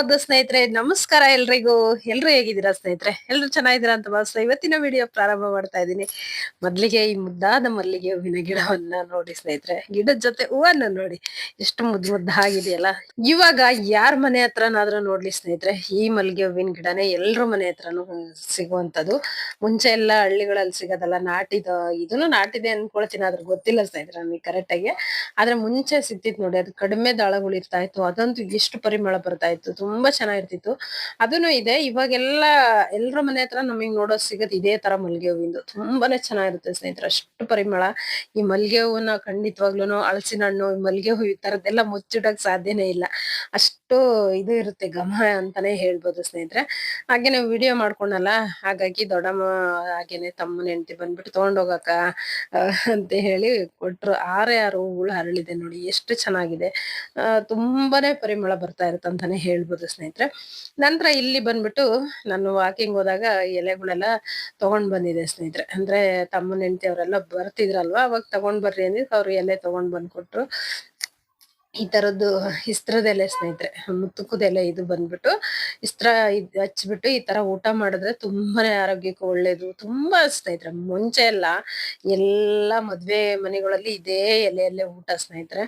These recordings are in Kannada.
ಸ್ನೇಹಿತರೆ, ನಮಸ್ಕಾರ ಎಲ್ರಿಗೂ. ಎಲ್ರು ಹೇಗಿದ್ದೀರಾ ಸ್ನೇಹಿತರೆ? ಎಲ್ರು ಚೆನ್ನಾಗಿದ್ದೀರಾ ಅಂತ ಭಾವಿಸ್ತಾ ಇವತ್ತಿನ ವಿಡಿಯೋ ಪ್ರಾರಂಭ ಮಾಡ್ತಾ ಇದ್ದೀನಿ. ಮೊದಲಿಗೆ ಈ ಮುದ್ದಾದ ಮಲ್ಲಿಗೆ ಹೂವಿನ ಗಿಡವನ್ನ ನೋಡಿ ಸ್ನೇಹಿತರೆ. ಗಿಡದ ಜೊತೆ ಹೂವನ್ನ ನೋಡಿ. ಎಷ್ಟು ಮುದ್ದು ಮುದ್ದಾಗಿದೆಯಲ್ಲ ಇವಾಗ ಯಾರ ಮನೆ ಹತ್ರನಾದ್ರೂ ನೋಡ್ಲಿ ಸ್ನೇಹಿತರೆ, ಈ ಮಲ್ಲಿಗೆ ಹೂವಿನ ಗಿಡನೇ ಎಲ್ರ ಮನೆ ಹತ್ರನೂ ಸಿಗುವಂತದ್ದು ಮುಂಚೆ ಎಲ್ಲ ಹಳ್ಳಿಗಳಲ್ಲಿ ಸಿಗೋದಲ್ಲ, ನಾಟಿದ, ಇದನ್ನು ನಾಟಿದೆ ಅನ್ಕೊಳ್ತೀನಿ, ಆದ್ರೆ ಗೊತ್ತಿಲ್ಲ ಸ್ನೇಹಿತರೆ ನನಗೆ ಕರೆಕ್ಟ್ ಆಗಿ. ಆದ್ರೆ ಮುಂಚೆ ಸಿಗ್ತಿತ್ತು ನೋಡಿ, ಅದು ಕಡಿಮೆ ದಾಳಗಳು ಇರ್ತಾ ಇತ್ತು. ಅದಂತೂ ಎಷ್ಟು ಪರಿಮಳ ಬರ್ತಾ ಇತ್ತು. ತುಂಬಾ ಚೆನ್ನಾಗಿರ್ತಿತ್ತು. ಅದನ್ನು ಇದೆ, ಇವಾಗೆಲ್ಲ ಎಲ್ರ ಮನೆ ಹತ್ರ ನಮಗ್ ನೋಡೋ ಸಿಗತ್ ಇದೇ ತರ ಮಲ್ಗೆ ಹೂವಿಂದು ತುಂಬಾನೇ ಚೆನ್ನಾಗಿರುತ್ತೆ ಸ್ನೇಹಿತರೆ, ಅಷ್ಟು ಪರಿಮಳ. ಈ ಮಲ್ಲಿಗೆ ಹೂವನ್ನ ಖಂಡಿತವಾಗ್ಲೂ ಹಳಸಿನ ಹಣ್ಣು ಈ ಮಲ್ಗೆ ಹೂ ಈ ತರದ್ದೆಲ್ಲ ಮುಚ್ಚಿಡಕ್ ಸಾಧ್ಯನೇ ಇಲ್ಲ. ಅಷ್ಟು ಇದು ಇರುತ್ತೆ, ಘಮ ಅಂತಾನೆ ಹೇಳ್ಬೋದು ಸ್ನೇಹಿತರೆ. ಹಾಗೇನೆ ವಿಡಿಯೋ ಮಾಡ್ಕೊಂಡಲ್ಲ, ಹಾಗಾಗಿ ದೊಡ್ಡಮ್ಮ ಹಾಗೇನೆ ತಮ್ಮನ ಹೆಂಡತಿ ಬಂದ್ಬಿಟ್ಟು ತಗೊಂಡೋಗಕ ಅಂತ ಹೇಳಿ ಕೊಟ್ರು. ಆರೆ ಆರು ಹೂಗಳು ಹರಳಿದೆ ನೋಡಿ, ಎಷ್ಟು ಚೆನ್ನಾಗಿದೆ. ತುಂಬಾನೇ ಪರಿಮಳ ಬರ್ತಾ ಇರುತ್ತೆ ಅಂತಾನೆ ಹೇಳ್ಬೋದು. ಸ್ನೇಹಿತರೆ. ನಂತರ ಇಲ್ಲಿ ಬಂದ್ಬಿಟ್ಟು ನಾನು ವಾಕಿಂಗ್ ಹೋದಾಗ ಎಲೆಗಳೆಲ್ಲ ತಗೊಂಡ್ ಬಂದಿದೆ ಸ್ನೇಹಿತರೆ. ಅಂದ್ರೆ ತಮ್ಮ ಹೆಂಡತಿ ಅವರೆಲ್ಲ ಬರ್ತಿದ್ರಲ್ವಾ? ಅವಾಗ ತಗೊಂಡ್ ಬರ್ರಿ ಅಂದ್ರೆ ಅವ್ರು ಎಲೆ ತಗೊಂಡ್ ಬಂದ್ ಕೊಟ್ರು ಈ ತರದ್ದು ಇಸ್ತ್ರದೆಲೆ ಸ್ನೇಹಿತರೆ ಮುತ್ತುಕದೆಲೆ ಇದು ಬಂದ್ಬಿಟ್ಟು ಇಸ್ತ್ರ ಹಚ್ಬಿಟ್ಟು ಈ ತರ ಊಟ ಮಾಡಿದ್ರೆ ತುಂಬಾನೇ ಆರೋಗ್ಯಕ್ಕೆ ಒಳ್ಳೇದು. ತುಂಬಾ ಸ್ನೇಹಿತರೆ, ಮುಂಚೆ ಎಲ್ಲ ಎಲ್ಲಾ ಮದ್ವೆ ಮನೆಗಳಲ್ಲಿ ಇದೇ ಎಲೆಯಲ್ಲೇ ಊಟ ಸ್ನೇಹಿತರೆ.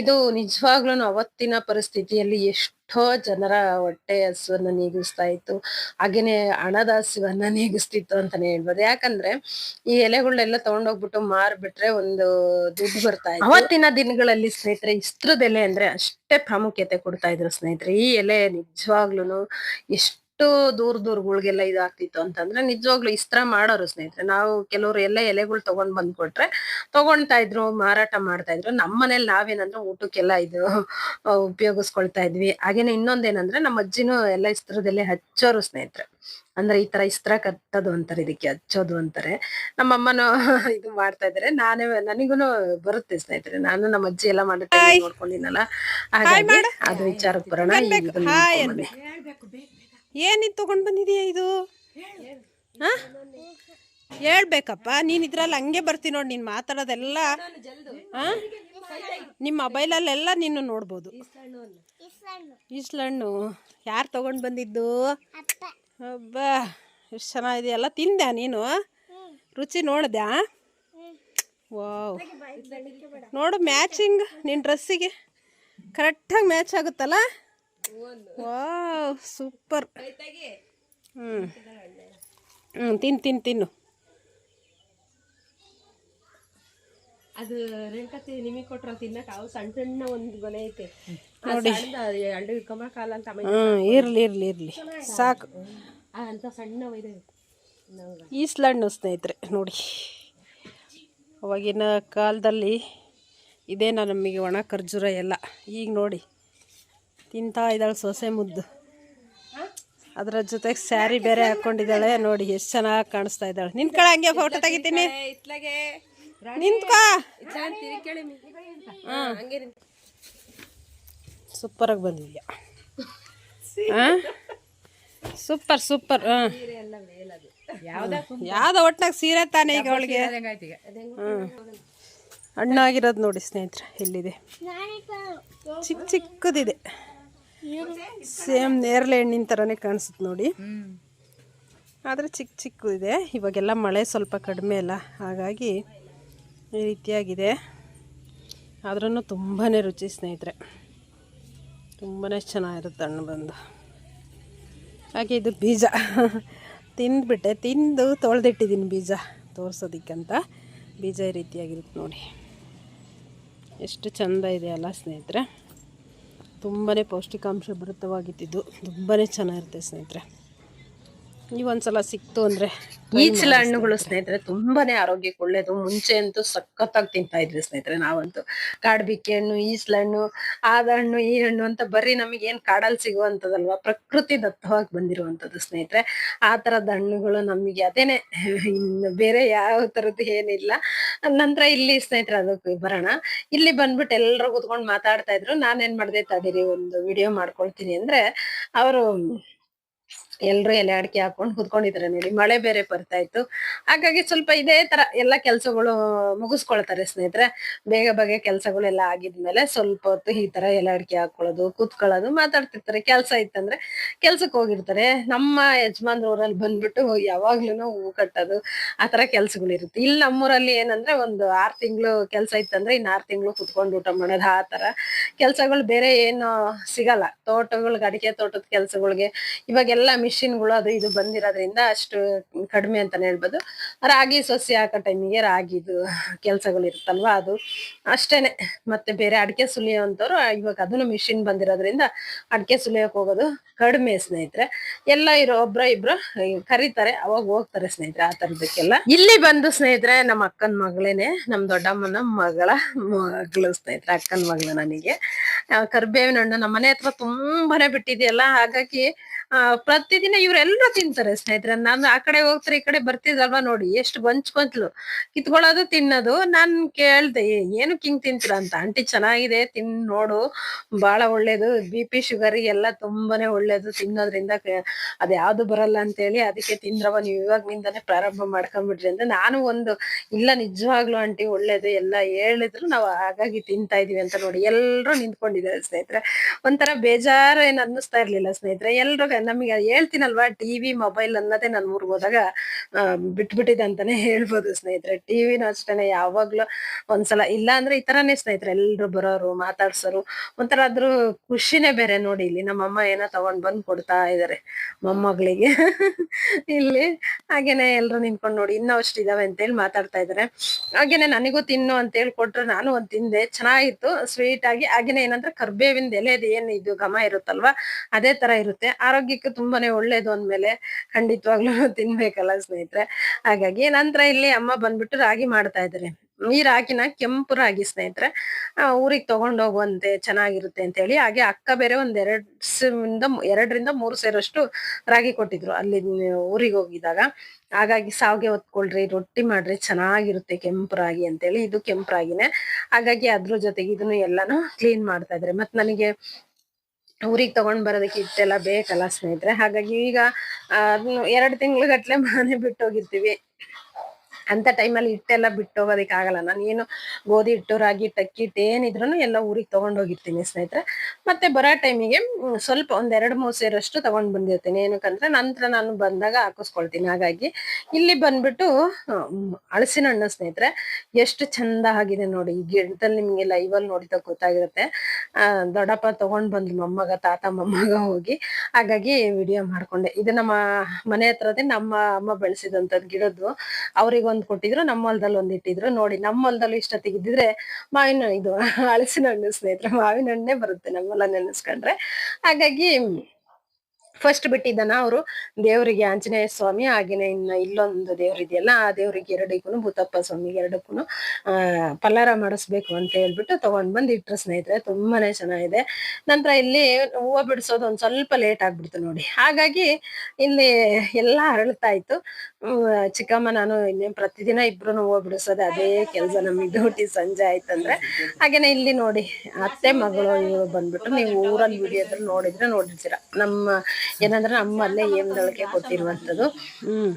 ಇದು ನಿಜವಾಗ್ಲೂ ಅವತ್ತಿನ ಪರಿಸ್ಥಿತಿಯಲ್ಲಿ ಎಷ್ಟೋ ಜನರ ಹೊಟ್ಟೆ ಹಸುವನ್ನು ನೀಗಿಸ್ತಾ ಇತ್ತು. ಹಾಗೇನೆ ಹಣದ ಹಸಿವನ್ನ ನೀಗಿಸ್ತಿತ್ತು ಅಂತಾನೆ ಹೇಳ್ಬೋದು. ಯಾಕಂದ್ರೆ ಈ ಎಲೆಗಳನ್ನೆಲ್ಲ ತಗೊಂಡೋಗ್ಬಿಟ್ಟು ಮಾರ್ಬಿಟ್ರೆ ಒಂದು ದುಡ್ಡು ಬರ್ತಾ ಇತ್ತು. ಅವತ್ತಿನ ದಿನಗಳಲ್ಲಿ ಸ್ನೇಹಿತರೆ, ಇಸ್ತ್ರದ ಎಲೆ ಅಂದ್ರೆ ಅಷ್ಟೇ ಪ್ರಾಮುಖ್ಯತೆ ಕೊಡ್ತಾ ಇದ್ರು ಸ್ನೇಹಿತರೆ. ಈ ಎಲೆ ನಿಜವಾಗ್ಲೂನು ಎಷ್ಟು ದೂರ ದೂರಗಳಿಗೆಲ್ಲ ಇದಾಗ್ತಿತ್ತು ಅಂತಂದ್ರೆ ನಿಜವಾಗ್ಲೂ ಇಸ್ತ್ರ ಮಾಡೋರು ಸ್ನೇಹಿತರೆ. ನಾವು ಕೆಲವರು ಎಲ್ಲ ಎಲೆಗಳು ತಗೊಂಡ್ ಬಂದ್ ಕೊಟ್ರೆ ತಗೊಂತಾ ಇದ್ರು ಮಾರಾಟ ಮಾಡ್ತಾ ಇದ್ರು ನಮ್ಮ ಮನೇಲಿ ನಾವೇನಂದ್ರೆ ಊಟಕ್ಕೆಲ್ಲ ಇದು ಉಪಯೋಗಿಸ್ಕೊಳ್ತಾ ಇದ್ವಿ. ಹಾಗೇನೆ ಇನ್ನೊಂದೇನಂದ್ರೆ ನಮ್ಮ ಅಜ್ಜಿನೂ ಎಲ್ಲ ಇಸ್ತ್ರದಲ್ಲೇ ಹಚ್ಚೋರು ಸ್ನೇಹಿತರೆ. ಅಂದ್ರೆ ಈ ತರ ಇಸ್ತ್ರ ಕಟ್ಟೋದು ಅಂತಾರೆ ಇದಕ್ಕೆ ಹಚ್ಚೋದು ಅಂತಾರೆ. ನಮ್ಮಅಮ್ಮನು ಇದು ಮಾಡ್ತಾ ಇದಾರೆ ನಾನೇ ನನಗೂನು ಬರುತ್ತೆ ಸ್ನೇಹಿತರೆ. ನಾನು ನಮ್ಮ ಅಜ್ಜಿ ಎಲ್ಲ ಮಾಡೋ time ನೋಡ್ಕೊಂಡಿನಲ್ಲ. ಹಾಗಾಗಿ ಅದು ವಿಚಾರಕ್ಕೆ ಬರೋಣ. ಏನಿದ್ ತಗೊಂಡ್ ಬಂದಿದೀಯ ಇದು? ಹಾಂ? ಹೇಳ್ಬೇಕಪ್ಪ, ನೀನ್ ಇದ್ರಲ್ಲಿ ಹಂಗೆ ಬರ್ತೀನಿ ನೋಡಿ, ನೀನ್ ಮಾತಾಡೋದೆಲ್ಲ, ಹಾಂ? ನಿಮ್ಮ ಮೊಬೈಲಲ್ಲೆಲ್ಲ ನೀನು ನೋಡ್ಬೋದು. ಇಸ್ಲಣ್ಣು ಯಾರು ತಗೊಂಡ್ ಬಂದಿದ್ದು? ಅಬ್ಬ, ಎಷ್ಟು ಚೆನ್ನಾಗಿದೆಯಲ್ಲ ತಿಂದ್ಯಾ ನೀನು? ರುಚಿ ನೋಡ್ದ್ಯಾ? ವಾವ್. ನೋಡು ಮ್ಯಾಚಿಂಗ್ ನಿನ್ನ ಡ್ರೆಸ್ಸಿಗೆ ಕರೆಕ್ಟಾಗಿ ಮ್ಯಾಚ್ ಆಗುತ್ತಲ್ಲ? ವಾವ್ ಸೂಪರ್ ಹ್ಞೂ ಹ್ಞೂ ತಿನ್ ತಿನ್ನು ತಿನ್ನು. ಅದು ರೇಣುಕತ್ತಿ ನಿಮಗೆ ಕೊಟ್ರ ತಿನ್ನಕ್ಕೆ ಅವು ಸಣ್ಣ ಸಣ್ಣ ಒಂದು ಗೊನೆ ಐತೆ. ನೋಡಿ. ಅಂಡು ಇಟ್ಕೊಂಬಕಾಲ ಅಂತ ಹ್ಞೂ ಇರಲಿ ಇರಲಿ ಇರಲಿ. ಸಾಕು. ಅಂತ ಸಣ್ಣ ಇದೆ. ಈಸ್ಲಣ್ಣು ಸ್ನೇಹಿತರೆ ನೋಡಿ. ಅವಾಗಿನ ಕಾಲದಲ್ಲಿ ಇದೇನ ನಮಗೆ ಒಣ ಖರ್ಜೂರ ಎಲ್ಲ. ಈಗ ನೋಡಿ. ತಿಂತಾ ಇದ್ದಾಳೆ ಸೊಸೆ ಮುದ್ದು. ಅದರ ಜೊತೆಗೆ ಸ್ಯಾರಿ ಬೇರೆ ಹಾಕೊಂಡಿದ್ದಾಳೆ. ನೋಡಿ ಎಷ್ಟು ಚೆನ್ನಾಗಿ ಕಾಣಿಸ್ತಾ ಇದ್ದಾಳೆ. ನಿಂತ್ಕೊಳ ಹಂಗೆ ಫೋಟೋ ತೆಗಿತೀನಿ. ಇತ್ಲಾಗೆ. ನಿಂತ್ಕೋ. ಕೇಳಿ ಸೂಪರಾಗಿ ಬಂದಿದ್ಯಾ. ಹಾಂ? Super super. ಹಾಂ. ಯಾವ್ದೋ ಒಟ್ನಾಗ ಸೀರೆ ತಾನೇ ಈಗ ಅವಳಿಗೆ? ಹಣ್ಣಾಗಿರೋದು ನೋಡಿ ಸ್ನೇಹಿತರೆ ಇಲ್ಲಿದೆ ಚಿಕ್ಕ ಚಿಕ್ಕದಿದೆ. ಸೇಮ್ ನೇರಳೆ ಹಣ್ಣಿನ ಥರನೇ ಕಾಣಿಸುತ್ತೆ ನೋಡಿ. ಆದರೆ ಚಿಕ್ಕ ಚಿಕ್ಕ ಇದೆ. ಇವಾಗೆಲ್ಲ ಮಳೆ ಸ್ವಲ್ಪ ಕಡಿಮೆ ಅಲ್ಲ. ಹಾಗಾಗಿ ಈ ರೀತಿಯಾಗಿದೆ. ಆದ್ರೂ ತುಂಬಾ ರುಚಿ ಸ್ನೇಹಿತರೆ. ತುಂಬಾ ಚೆನ್ನಾಗಿರುತ್ತೆ ಹಣ್ಣು ಬಂದು. ಹಾಗೆ ಇದು ಬೀಜ. ತಿಂದ್ಬಿಟ್ಟೆ. ತಿಂದು ತೊಳೆದಿಟ್ಟಿದ್ದೀನಿ ಬೀಜ. ತೋರಿಸೋದಿಕ್ಕಂತ. ಬೀಜ ಈ ರೀತಿಯಾಗಿರುತ್ತೆ ನೋಡಿ. ಎಷ್ಟು ಚೆಂದ ಇದೆ ಅಲ್ಲ ಸ್ನೇಹಿತರೆ. ತುಂಬಾ ಪೌಷ್ಟಿಕಾಂಶ ಭರಿತವಾಗಿತ್ತಿದ್ದು ತುಂಬಾ ಚೆನ್ನಾಗಿರುತ್ತೆ ಸ್ನೇಹಿತರೆ. ನೀವೊಂದ್ಸಲ ಸಿಕ್ತು ಅಂದ್ರೆ ಈಚಲ ಹಣ್ಣುಗಳು ಸ್ನೇಹಿತರೆ, ತುಂಬಾನೇ ಆರೋಗ್ಯಕ್ಕೆ ಒಳ್ಳೇದು. ಮುಂಚೆ ಅಂತೂ ಸಖತ್ತಾಗಿ ತಿಂತಾ ಇದ್ವಿ ಸ್ನೇಹಿತರೆ ನಾವಂತೂ. ಕಾಡ್ಬಿಕ್ಕೆ ಹಣ್ಣು ಈಚಲ ಹಣ್ಣು, ಆದ ಹಣ್ಣು, ಈ ಹಣ್ಣು ಅಂತ ಬರೀ ನಮಗೆ ಏನ್ ಕಾಡಲ್ಲಿ ಸಿಗುವಂತದಲ್ವಾ? ಪ್ರಕೃತಿ ದತ್ತವಾಗಿ ಬಂದಿರುವಂತದ್ದು ಸ್ನೇಹಿತರೆ. ಆ ತರದ ಹಣ್ಣುಗಳು ನಮಗೆ ಅದೇನೆ, ಇನ್ನು ಬೇರೆ ಯಾವ ತರದ್ದು ಏನಿಲ್ಲ. ನಂತರ ಇಲ್ಲಿ ಸ್ನೇಹಿತರೆ ಅದಕ್ಕೆ ಬರೋಣ. ಇಲ್ಲಿ ಬಂದ್ಬಿಟ್ಟು ಎಲ್ಲರೂ ಕುತ್ಕೊಂಡು ಮಾತಾಡ್ತಾ ಇದ್ರು. ನಾನೇನ್ ಮಾಡ್ದೆ, ತಡೀರಿ, ಒಂದು ವಿಡಿಯೋ ಮಾಡ್ಕೊಳ್ತೀನಿ. ಅಂದ್ರೆ, ಅವರು ಎಲ್ರು ಎಲೆ ಅಡಿಕೆ ಹಾಕೊಂಡು ಕುತ್ಕೊಂಡಿದ್ದಾರೆ ನೋಡಿ. ಮಳೆ ಬೇರೆ ಬರ್ತಾ ಇತ್ತು. ಹಾಗಾಗಿ ಸ್ವಲ್ಪ ಇದೇ ತರ ಎಲ್ಲ ಕೆಲಸಗಳು ಮುಗಿಸ್ಕೊಳ್ತಾರೆ ಸ್ನೇಹಿತರೆ. ಬೇಗ ಬೇಗ ಕೆಲಸಗಳೆಲ್ಲ ಆಗಿದ್ಮೇಲೆ ಸ್ವಲ್ಪ ಹೊತ್ತು ಈ ತರ ಎಲೆ ಅಡಿಕೆ ಹಾಕೊಳ್ಳೋದು, ಕುತ್ಕೊಳ್ಳೋದು, ಮಾತಾಡ್ತಿರ್ತಾರೆ. ಕೆಲಸ ಇತ್ತಂದ್ರೆ ಕೆಲ್ಸಕ್ಕೆ ಹೋಗಿರ್ತಾರೆ. ನಮ್ಮ ಯಜಮಾನ್ರ ಊರಲ್ಲಿ ಬಂದ್ಬಿಟ್ಟು ಯಾವಾಗ್ಲೂ ಹೂ ಕಟ್ಟೋದು ಆ ತರ ಕೆಲ್ಸಗಳು ಇರುತ್ತೆ ಇಲ್ಲಿ ನಮ್ಮೂರಲ್ಲಿ ಏನಂದ್ರೆ ಒಂದು ಆರ್ ತಿಂಗಳು ಕೆಲಸ ಇತ್ತಂದ್ರೆ ಇನ್ ಆರ್ ತಿಂಗಳು ಕುತ್ಕೊಂಡು ಊಟ ಮಾಡೋದು ಆ ತರ ಕೆಲ್ಸಗಳು ಬೇರೆ ಏನು ಸಿಗಲ್ಲ. ತೋಟಗಳಿಗೆ, ಅಡಿಕೆ ತೋಟದ ಕೆಲ್ಸಗಳಿಗೆ ಇವಾಗೆಲ್ಲ ಮಿಷಿನ್ಗಳು ಅದು ಇದು ಬಂದಿರೋದ್ರಿಂದ ಅಷ್ಟು ಕಡಿಮೆ ಅಂತಾನೆ ಹೇಳ್ಬೋದು. ರಾಗಿ ಸೊಸೆ ಹಾಕೋ ಟೈಮಿಗೆ ರಾಗಿದು ಕೆಲಸಗಳು ಇರುತ್ತಲ್ವಾ ಅದು. ಅಷ್ಟೇನೆ. ಮತ್ತೆ ಬೇರೆ ಅಡಿಕೆ ಸುಲಿಯೋಂಥವ್ರು ಇವಾಗ ಅದನ್ನು ಮಿಷಿನ್ ಬಂದಿರೋದ್ರಿಂದ ಅಡಿಕೆ ಸುಲಿಯೋಕೆ ಹೋಗೋದು ಕಡಿಮೆ ಸ್ನೇಹಿತರೆ. ಎಲ್ಲ ಇರೋ ಒಬ್ರ ಇಬ್ರು ಕರೀತಾರೆ, ಅವಾಗ ಹೋಗ್ತಾರೆ ಸ್ನೇಹಿತರೆ ಆ ತರದಕ್ಕೆಲ್ಲ. ಇಲ್ಲಿ ಬಂದು ಸ್ನೇಹಿತರೆ ನಮ್ಮ ಅಕ್ಕನ ಮಗಳೇನೆ ನಮ್ ದೊಡ್ಡಮ್ಮನ ಮಗಳ ಮಗಳು ಸ್ನೇಹಿತರೆ, ಅಕ್ಕನ ಮಗಳು ನನಗೆ. ಕರ್ಬೇವಿನ ಹಣ್ಣು ನಮ್ಮ ಮನೆ ಹತ್ರ ತುಂಬಾನೇ ಬಿಟ್ಟಿದೆಯಲ್ಲ, ಹಾಗಾಗಿ ಆ, ಪ್ರತಿದಿನ ಇವರೆಲ್ಲರೂ ತಿಂತಾರೆ ಸ್ನೇಹಿತರೆ. ನಾನು ಆ ಕಡೆ ಹೋಗ್ತಾರೆ, ಈ ಕಡೆ ಬರ್ತಿದಲ್ವಾ ನೋಡಿ, ಎಷ್ಟು ಬಂಚ್ ಗೊಂಚ್ಲು. ಕಿತ್ಕೊಳ್ಳೋದು, ತಿನ್ನೋದು, ನಾನ್ ಕೇಳ್ದೆ ಏನು ಕಿಂಗ್ ತಿಂತೀರ ಅಂತ? ಆಂಟಿ ಚೆನ್ನಾಗಿದೆ, ತಿನ್, ನೋಡು. ಬಹಳ ಒಳ್ಳೇದು. ಬಿ ಪಿ ಶುಗರ್ ಎಲ್ಲ ತುಂಬಾನೇ ಒಳ್ಳೇದು. ತಿನ್ನೋದ್ರಿಂದ ಅದ್ ಯಾವ್ದು ಬರಲ್ಲ ಅಂತ ಹೇಳಿ ಅದಕ್ಕೆ ತಿಂದ್ರವ, ನೀವು ಇವಾಗ್ನಿಂದಾನೇ ಪ್ರಾರಂಭ ಮಾಡ್ಕೊಂಡ್ಬಿಡ್ರಿ ಅಂದ್ರೆ ನಾನು ಒಂದು, ಇಲ್ಲ, ನಿಜವಾಗ್ಲು ಆಂಟಿ ಒಳ್ಳೇದು. ಎಲ್ಲ ಹೇಳಿದ್ರು ನಾವು ಹಾಗಾಗಿ ತಿಂತಾ ಇದೀವಿ ಅಂತ ನೋಡಿ. ಎಲ್ರು ನಿಂತ್ಕೊಂಡಿದ್ದಾರೆ ಸ್ನೇಹಿತರೆ. ಒಂಥರ ಬೇಜಾರು ಏನ್ ಅನ್ನಿಸ್ತಾ ಇರ್ಲಿಲ್ಲ ಸ್ನೇಹಿತರೆ. ಎಲ್ರು ನಮಗೆ ಹೇಳ್ತೀನಲ್ವಾ ಟಿವಿ ಮೊಬೈಲ್ ಅನ್ನೋದೇ ನನ್ ಊರಿಗೆ ಹೋದಾಗ ಬಿಟ್ಬಿಟ್ಟಿದೆ ಅಂತಾನೆ ಹೇಳ್ಬೋದು ಸ್ನೇಹಿತರೆ. ಟಿವಿನೂ ಅಷ್ಟೇ ಯಾವಾಗ್ಲೂ ಒಂದ್ಸಲ, ಇಲ್ಲ ಅಂದ್ರೆ ಈ ತರಾನೇ ಸ್ನೇಹಿತರೆ ಎಲ್ಲರೂ ಬರೋರು, ಮಾತಾಡ್ಸೋರು, ಒಂಥರ ಆದ್ರೂ ಖುಷಿನೇ ಬೇರೆ ನೋಡಿ ಇಲ್ಲಿ. ನಮ್ಮಮ್ಮ ಏನೋ ತಗೊಂಡ್ ಬಂದ್ ಕೊಡ್ತಾ ಇದಾರೆ, ಮೊಮ್ಮಗಳಿಗೆ. ಇಲ್ಲಿ ಹಾಗೇನೆ ಎಲ್ರು ನಿಂತ್ಕೊಂಡ್ ನೋಡಿ, ಇನ್ನೂ ಅಷ್ಟು ಇದಾವೆ ಅಂತೇಳಿ ಮಾತಾಡ್ತಾ ಇದಾರೆ. ಹಾಗೇನೆ ನನಗೂ ತಿನ್ನು ಅಂತ ಹೇಳಿ ಕೊಟ್ರು, ನಾನು ಒಂದ್ ತಿಂದೆ, ಚೆನ್ನಾಗಿತ್ತು ಸ್ವೀಟ್ ಆಗಿ. ಹಾಗೇನೆ ಏನಂದ್ರೆ ಕರ್ಬೇವಿಂದ ಎಲೆದು ಏನ್ ಇದು ಘಮ ಇರುತ್ತಲ್ವಾ, ಅದೇ ತರ ಇರುತ್ತೆ. ಆರೋಗ್ಯಕ್ಕೆ ತುಂಬಾನೇ ಒಳ್ಳೇದು ಅಂದ್ಮೇಲೆ ಖಂಡಿತವಾಗ್ಲೂ ತಿನ್ಬೇಕಲ್ಲ ಸ್ನೇಹಿತರೆ. ಹಾಗಾಗಿ ನಂತರ ಇಲ್ಲಿ ಅಮ್ಮ ಬಂದ್ಬಿಟ್ಟು ರಾಗಿ ಮಾಡ್ತಾ ಇದಾರೆ ಈ ರಾಗಿನ ಕೆಂಪು ರಾಗಿ ಸ್ನೇಹಿತರೆ ಊರಿಗೆ ತಗೊಂಡ್ ಹೋಗುವಂತೆ ಚೆನ್ನಾಗಿರುತ್ತೆ ಅಂತ ಹೇಳಿ ಹಾಗೆ ಅಕ್ಕ ಬೇರೆ ಒಂದ್ ಎರಡ್ ಇಂದ ಎರಡರಿಂದ ಮೂರು ಸೇರಷ್ಟು ರಾಗಿ ಕೊಟ್ಟಿದ್ರು ಅಲ್ಲಿ ಊರಿಗೆ ಹೋಗಿದಾಗ. ಹಾಗಾಗಿ ಸಾವಿಗೆ ಹೊತ್ಕೊಳ್ರಿ, ರೊಟ್ಟಿ ಮಾಡ್ರಿ, ಚೆನ್ನಾಗಿರುತ್ತೆ ಕೆಂಪು ರಾಗಿ ಅಂತೇಳಿ, ಇದು ಕೆಂಪು ರಾಗಿನೇ. ಹಾಗಾಗಿ ಅದ್ರ ಜೊತೆಗೆ ಇದನ್ನು ಎಲ್ಲಾನು ಕ್ಲೀನ್ ಮಾಡ್ತಾ ಇದ್ರೆ ಮತ್ತೆ ನನಗೆ ಊರಿಗೆ ತಗೊಂಡ್ ಬರೋದಕ್ಕೆ ಇಟ್ಟೆಲ್ಲ ಬೇಕಲ್ಲ ಸ್ನೇಹಿತರೆ. ಹಾಗಾಗಿ ಈಗ ಅಹ್ ಎರಡ್ ತಿಂಗಳು ಗಟ್ಲೆ ಮನೆ ಬಿಟ್ಟು ಹೋಗಿರ್ತೀವಿ. ಅಂತ ಟೈಮಲ್ಲಿ ಹಿಟ್ಟೆಲ್ಲ ಬಿಟ್ಟು ಹೋಗೋದಕ್ಕೆ ಆಗಲ್ಲ ನಾನು ಏನು ಗೋಧಿ ಹಿಟ್ಟು, ರಾಗಿ ಟಕ್ಕಿ ಹಿಟ್ಟು ಏನಿದ್ರು ಎಲ್ಲ ಊರಿಗೆ ತಗೊಂಡ್ ಹೋಗಿರ್ತೀನಿ ಸ್ನೇಹಿತರೆ. ಮತ್ತೆ ಬರೋ ಟೈಮಿಗೆ ಸ್ವಲ್ಪ ಒಂದ್ ಎರಡು ಮೂರ್ ಸೇರಷ್ಟು ತಗೊಂಡ್ ಬಂದಿರ್ತೀನಿ. ಏನಕ್ಕಂದ್ರೆ ನಂತರ ನಾನು ಬಂದಾಗ ಹಾಕಿಸ್ಕೊಳ್ತೀನಿ. ಹಾಗಾಗಿ ಇಲ್ಲಿ ಬಂದ್ಬಿಟ್ಟು ಹಳಸಿನ ಹಣ್ಣು ಸ್ನೇಹಿತರೆ, ಎಷ್ಟು ಚಂದ ಆಗಿದೆ ನೋಡಿ. ಈ ಗಿಡದಲ್ಲಿ ನಿಮಗೆ ಲೈವ್ ಅಲ್ಲಿ ನೋಡಿದಾಗ ಗೊತ್ತಾಗಿರುತ್ತೆ. ದೊಡ್ಡಪ್ಪ ತಗೊಂಡ್ ಬಂದ್ರು ಮೊಮ್ಮಗ, ತಾತ ಮೊಮ್ಮಗ ಹೋಗಿ ಹಾಗಾಗಿ ವಿಡಿಯೋ ಮಾಡ್ಕೊಂಡೆ. ಇದು ನಮ್ಮ ಮನೆ ಹತ್ರದೇ ನಮ್ಮ ಅಮ್ಮ ಬೆಳೆಸಿದಂತದ್ ಗಿಡದ್ದು. ಅವ್ರಿಗೆ ಒಂದ್ ಕೊಟ್ಟಿದ್ರು, ನಮ್ಮ ಹೊಲದಲ್ಲಿ ಒಂದ್ ಇಟ್ಟಿದ್ರು. ನೋಡಿ, ನಮ್ಮ ಹೊಲದಲ್ಲಿ ಇಷ್ಟೊತ್ತಿಗೆ ಇದ್ದಿದ್ರೆ ಮಾವಿನ ಇದು, ಹಲಸಿನ ಹಣ್ಣು ಸ್ನೇಹಿತರೆ, ಮಾವಿನ ಹಣ್ಣೇ ಬರುತ್ತೆ ನಮ್ಮಲ್ಲ ನೆನೆಸ್ಕೊಂಡ್ರೆ. ಹಾಗಾಗಿ ಫಸ್ಟ್ ಬಿಟ್ಟಿದ್ದಾನ ಅವರು, ದೇವರಿಗೆ ಆಂಜನೇಯ ಸ್ವಾಮಿ, ಹಾಗೇನೆ ಇನ್ನ ಇಲ್ಲೊಂದು ದೇವ್ರ ಇದೆಯಲ್ಲ, ಆ ದೇವರಿಗೆ ಎರಡಕ್ಕೂ ಭೂತಪ್ಪ ಸ್ವಾಮಿಗೆ ಎರಡಕ್ಕೂ ಪಲ್ಲಾರ ಮಾಡಿಸ್ಬೇಕು ಅಂತ ಹೇಳ್ಬಿಟ್ಟು ತಗೊಂಡ್ ಬಂದ್ ಇಟ್ರು ಸ್ನೇಹಿತರೆ, ತುಂಬಾನೇ ಚೆನ್ನಾಗಿದೆ. ನಂತರ ಇಲ್ಲಿ ಹೂವು ಬಿಡಿಸೋದು ಒಂದ್ ಸ್ವಲ್ಪ ಲೇಟ್ ಆಗ್ಬಿಡ್ತು ನೋಡಿ. ಹಾಗಾಗಿ, ಇಲ್ಲಿ ಎಲ್ಲಾ ಅರಳ್ತಾ ಇತ್ತು. ಚಿಕ್ಕಮ್ಮ ನಾನು ಇನ್ನೇನು ಪ್ರತಿದಿನ ಇಬ್ರು ಹೋಗ್ಬಿಡಿಸೋದು ಬಿಡಿಸೋದು ಅದೇ ಕೆಲಸ ನಮಗೆ ಡ್ಯೂಟಿ ಸಂಜೆ ಆಯ್ತಂದ್ರೆ. ಹಾಗೇನೆ ಇಲ್ಲಿ ನೋಡಿ ಅತ್ತೆ ಮಗಳು ಇವಳು ಬಂದ್ಬಿಟ್ಟು ನೀವು ಊರಲ್ಲಿ ವಿಡಿಯೋದಲ್ಲಿ ನೋಡಿದ್ರೆ ನೋಡಿರ್ತೀರ. ನಮ್ಮ ಏನಂದ್ರೆ ನಮ್ಮಲ್ಲೇ ಏನ್ ಏಮ್ದೊಳಗೆ ಕೊಟ್ಟಿರುವಂತದ್ದು ಹ್ಮ್.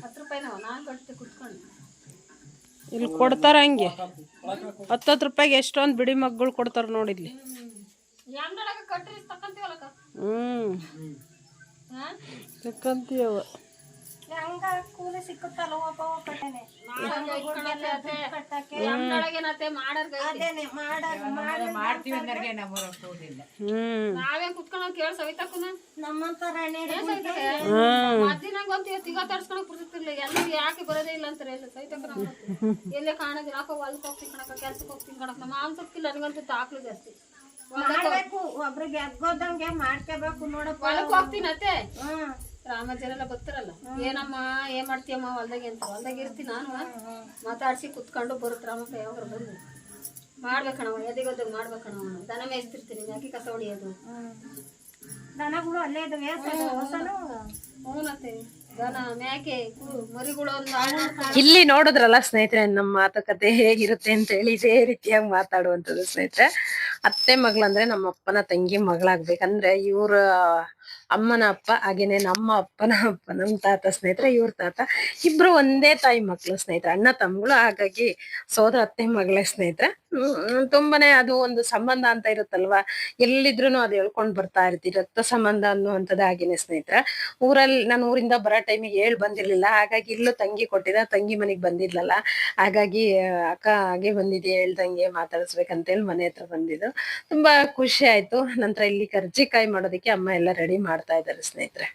ಇಲ್ಲಿ ಕೊಡ್ತಾರ ಹಂಗೆ. ಹತ್ತತ್ತು ರೂಪಾಯಿಗೆ ಎಷ್ಟೊಂದು ಬಿಡಿ ಮಗ್ಗಳು ಕೊಡ್ತಾರ ನೋಡಿ ಇಲ್ಲಿ ಅಂದ್ರೆ ತಕ್ಕಂತೀಯವ ಹ್ಮ್. ನಾವೇನ್ ಕುತ್ಕೊಂಡ್ ಕೇಳ ಸವಿತಾಕುನ? ಹ್ಮ್. ಮದ್ದಿನಂಗ ಅಂತ ತಿಗ ತಡ್ಸ್ಕೊಳಕ್ ಬಿಡ್ತಿರ್ಲಿಲ್ಲ ಎಲ್ಲರೂ ಯಾಕೆ ಬರೋದೇ ಇಲ್ಲ ಅಂತಾರೆ ಎಲ್ಲ ಸವಿತಾಕನ ಎಲ್ಲೇ ಕಾಣೋದಿಲ್ಲ. ಯಾಕೋ ಹೊಲ್ಕ್ ಹೋಗ್ತೀನಿ ಕಣಕ್ಕ ಕೆಲ್ಸಕ್ಕೆ ಹೋಗ್ತೀನಿ ಕಣಕ್ಕ ನಮ್ಮ ಮಾನ್ ಸೊಪ್ಪಿಲ್ಲ ನನಗಂತೂ ತಾಕ್ಲು ಜಾಸ್ತಿ. ಒಬ್ರಿಗೆ ಎಗ್ಗೋದಂಗೆ ಮಾಡ್ಕೋಬೇಕು ನೋಡಪ್ಪ. ಹೊಲಕ್ ಹೋಗ್ತೀನಿ ಅತ್ತೆ. ರಾಮಜರೆಲ್ಲ ಬರ್ತಾರಲ್ಲ ಏನಮ್ಮ ಏನ್ ಮಾಡ್ತೀಯಮ್ಮ ಹೊಲ್ದಾಗ ಅಂತ ಹೊಲ್ದಾಗ ಇರ್ತಿ ನಾನು ಮಾತಾಡ್ಸಿ ಕುತ್ಕೊಂಡು ಬರುತ್ತೆ ರಾಮಪ್ಪ ಯಾವಾಗ ಬಂದು. ಮಾಡ್ಬೇಕಣವ ಎದೆಗೊದ್ದಾಗ ಮಾಡ್ಬೇಕಣವ ದನ ಮೇಯ್ತಿರ್ತೀನಿ ಯಾಕೆ ಕಸ ಹೊಡಿಯೋದು. ದನಗಳು ಅಲ್ಲೇ ಇದಾವೆ ಹೊಸನು? ಹ್ಞೂನತ್ತೆ ದನ ಮ್ಯಾಕೆ ಮರಿಗಳು ಒಂದು ಇಲ್ಲಿ ನೋಡಿದ್ರಲ್ಲ ಸ್ನೇಹಿತರೆ ನಮ್ಮ ಮಾತುಕತೆ ಹೇಗಿರುತ್ತೆ ಅಂತ ಹೇಳಿ ಇದೇ ರೀತಿಯಾಗಿ ಮಾತಾಡುವಂಥದ್ದು ಸ್ನೇಹಿತರೆ. ಅತ್ತೆ ಮಗಳಂದ್ರೆ ನಮ್ಮ ಅಪ್ಪನ ತಂಗಿ ಮಗಳಾಗ್ಬೇಕಂದ್ರೆ ಇವ್ರ ಅಮ್ಮನ ಅಪ್ಪ, ಹಾಗೇನೆ ನಮ್ಮ ಅಪ್ಪನ ಅಪ್ಪ, ನಮ್ಮ ತಾತ ಸ್ನೇಹಿತರೆ, ಇವ್ರ ತಾತ, ಇಬ್ರು ಒಂದೇ ತಾಯಿ ಮಕ್ಕಳು ಸ್ನೇಹಿತರೆ, ಅಣ್ಣ ತಮ್ಮಗಳು, ಹಾಗಾಗಿ ಸೋದರ, ಅತ್ತೆ ಮಗಳೇ ಸ್ನೇಹಿತರೆ. ತುಂಬಾನೇ ಅದು ಒಂದು ಸಂಬಂಧ ಅಂತ ಇರುತ್ತಲ್ವಾ? ಎಲ್ಲಿದ್ರು ಅದು ಹೇಳ್ಕೊಂಡ್ ಬರ್ತಾ ಇರ್ತೀವಿ ರಕ್ತ ಸಂಬಂಧ ಅನ್ನುವಂಥದ್ದು ಹಾಗೇನೆ ಸ್ನೇಹಿತರೆ. ಊರಲ್ಲಿ ನಾನು ಊರಿಂದ ಬರೋ ಟೈಮಿಗೆ ಹೇಳ್ ಬಂದಿರ್ಲಿಲ್ಲ. ಹಾಗಾಗಿ ಇಲ್ಲೂ ತಂಗಿ ಕೊಟ್ಟಿದ್ದ, ತಂಗಿ ಮನೆಗೆ ಬಂದಿದ್ಲಲ್ಲ ಹಾಗಾಗಿ ಅಕ್ಕ ಹಾಗೆ ಬಂದಿದ್ದೆ ಹೇಳ್ದಂಗೆ ಮಾತಾಡಿಸ್ಬೇಕಂತೇಳಿ ಮನೆ ಹತ್ರ ಬಂದಿದ್ದು. ತುಂಬಾ ಖುಷಿ ಆಯ್ತು. ನಂತರ ಇಲ್ಲಿ ಕರ್ಜಿಕಾಯಿ ಮಾಡೋದಕ್ಕೆ ಅಮ್ಮ ಎಲ್ಲ ರೆಡಿ ಮಾಡ್ತಾ ಇದ್ದಾರೆ ಸ್ನೇಹಿತರೆ.